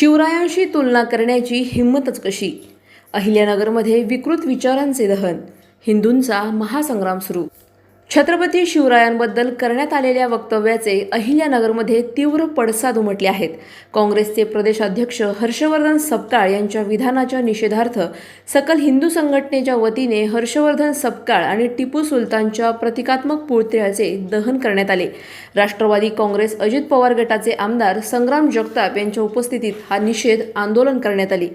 शिवरायांशी तुलना करण्याची हिंमतच कशी? अहिल्यानगरमध्ये विकृत विचारांचे दहन हिंदूंचा महासंग्राम सुरू छत्रपती शिवरायांबद्दल करण्यात आलेल्या वक्तव्याचे अहिल्यानगरमध्ये तीव्र पडसाद उमटले आहेत. काँग्रेसचे प्रदेशाध्यक्ष हर्षवर्धन सपकाळ यांच्या विधानाच्या निषेधार्थ सकल हिंदू संघटनेच्या वतीने हर्षवर्धन सपकाळ आणि टिपू सुलतानच्या प्रतिकात्मक पुतळ्याचे दहन करण्यात आले. राष्ट्रवादी काँग्रेस अजित पवार गटाचे आमदार संग्राम जगताप यांच्या उपस्थितीत हा निषेध आंदोलन करण्यात आले.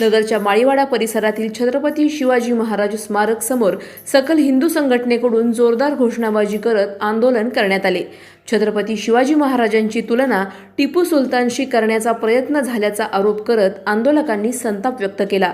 नगरच्या माळीवाडा परिसरातील छत्रपती शिवाजी महाराज स्मारक समोर सकल हिंदू संघटनेकडून जोरदार घोषणाबाजी करत आंदोलन करण्यात आले. छत्रपती शिवाजी महाराजांची तुलना टिपू सुलतानशी करण्याचा प्रयत्न झाल्याचा आरोप करत आंदोलकांनी संताप व्यक्त केला.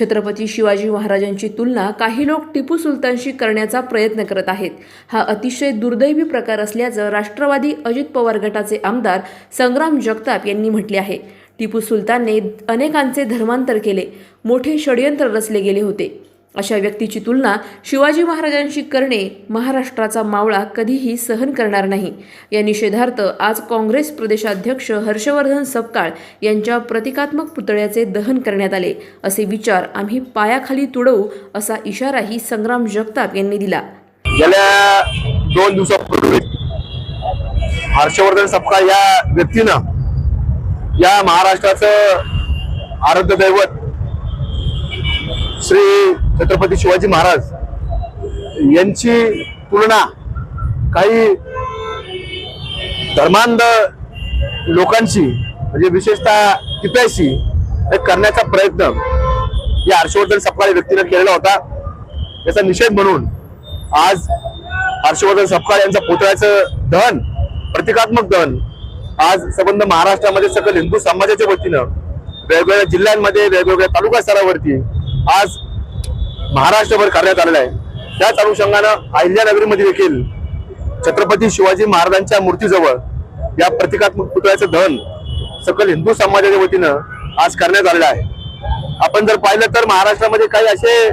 छत्रपती शिवाजी महाराजांची तुलना काही लोक टिपू सुलतानशी करण्याचा प्रयत्न करत आहेत. हा अतिशय दुर्दैवी प्रकार असल्याचं राष्ट्रवादी अजित पवार गटाचे आमदार संग्राम जगताप यांनी म्हटले आहे. टिपू सुलतानने अनेकांचे धर्मांतर केले. मोठे षडयंत्र रचले गेले होते. अशा व्यक्तीची तुलना शिवाजी महाराजांशी करणे महाराष्ट्राचा मावळा कधीही सहन करणार नाही. या निषेधार्थ आज काँग्रेस प्रदेशाध्यक्ष हर्षवर्धन सपकाळ यांच्या प्रतिकात्मक पुतळ्याचे दहन करण्यात आले. असे विचार आम्ही पायाखाली तुडवू असा इशाराही संग्राम जगताप यांनी दिला. गेल्या दोन दिवसापूर्वी हर्षवर्धन सपकाळ या व्यक्तीनं या महाराष्ट्राचं आराध्य दैवत श्री छत्रपती शिवाजी महाराज यांची तुलना काही धर्मांध लोकांशी म्हणजे विशेषतः किप्याशी हे करण्याचा प्रयत्न या हर्षवर्धन सपकाळ व्यक्तीनं केलेला होता. याचा निषेध म्हणून आज हर्षवर्धन सपकाळ यांचं पुतळ्याचं दहन प्रतिकात्मक दहन आज संबंध महाराष्ट्रामध्ये सकल हिंदू समाजाच्या वतीनं वेगवेगळ्या जिल्ह्यांमध्ये वेगवेगळ्या तालुका स्तरावरती आज महाराष्ट्रभर करण्यात आलेलं आहे. त्याच अनुषंगानं अहिल्यानगरीमध्ये देखील छत्रपती शिवाजी महाराजांच्या मूर्तीजवळ या प्रतिकात्मक पुतळ्याचं दहन सकल हिंदू समाजाच्या वतीनं आज करण्यात आलेलं आहे. आपण जर पाहिलं तर महाराष्ट्रामध्ये काही असे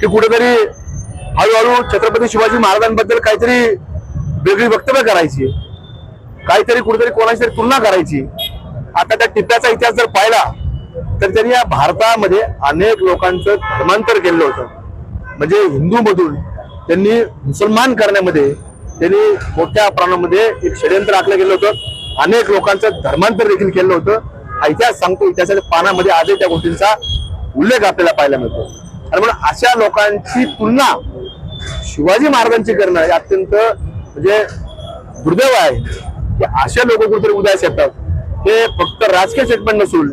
की कुठेतरी हळूहळू छत्रपती शिवाजी महाराजांबद्दल काहीतरी वेगळी वक्तव्य करायची काहीतरी कुठेतरी कोणाची तरी तुलना करायची. आता त्या टिप्प्याचा इतिहास जर पाहिला तर त्यांनी या भारतामध्ये अनेक लोकांचं धर्मांतर केलेलं होतं. म्हणजे हिंदूमधून त्यांनी मुसलमान करण्यामध्ये त्यांनी मोठ्या प्रमाणामध्ये एक षडयंत्र आखलं गेलं होतं. अनेक लोकांचं धर्मांतर देखील केलं होतं. हा इतिहास सांगतो इतिहासाच्या पानामध्ये आजही त्या गोष्टींचा उल्लेख आपल्याला पाहायला मिळतो. आणि म्हणून अशा लोकांची तुलना शिवाजी महाराजांची करणं हे अत्यंत म्हणजे दुर्दैव आहे. की अशा लोक कुठेतरी उदयास येतात. हे फक्त राजकीय स्टेटमेंट नसून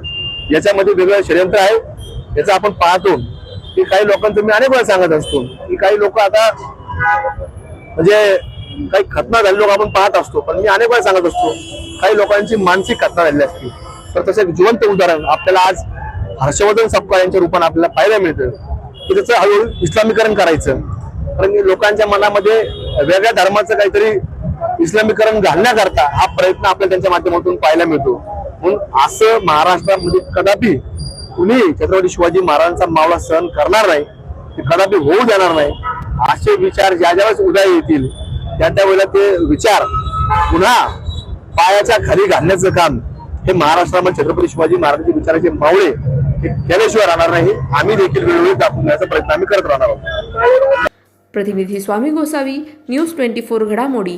याच्यामध्ये वेगळं षडयंत्र आहे. याचं आपण पाहतो. की काही लोकांचं मी अनेक वेळा सांगत असतो. की काही लोक आता म्हणजे काही खतना झालेले लोक आपण पाहत असतो. पण मी अनेक वेळा सांगत असतो काही लोकांची मानसिक खतना झालेली असते. तर तसं एक जिवंत उदाहरण आपल्याला आज हर्षवर्धन सपकाळ यांच्या रूपाने आपल्याला पाहायला मिळतं. की त्याचं हळूहळू इस्लामीकरण करायचं. कारण की लोकांच्या मनामध्ये वेगळ्या धर्माचं काहीतरी इस्लामीकरण घालण्याकरता हा प्रयत्न आपल्याला त्यांच्या माध्यमातून पाहायला मिळतो. म्हणून असं महाराष्ट्रामध्ये कदापि कुणी छत्रपती शिवाजी महाराजांचा मावळा सहन करणार नाही ते कदापि होऊ देणार नाही असे विचार ज्या ज्यावेळेस उदय येतील त्या त्यावेळेला ते विचार पुन्हा पायाच्या खाली घालण्याचं काम हे महाराष्ट्रामध्ये छत्रपती शिवाजी महाराजांचे विचाराचे मावळे हे केल्याशिवाय राहणार नाही आम्ही देखील वेळोवेळी दाखवून देण्याचा प्रयत्न आम्ही करत राहणार आहोत. प्रतिनिधी Swami Gosavi news twenty four घडामोडी.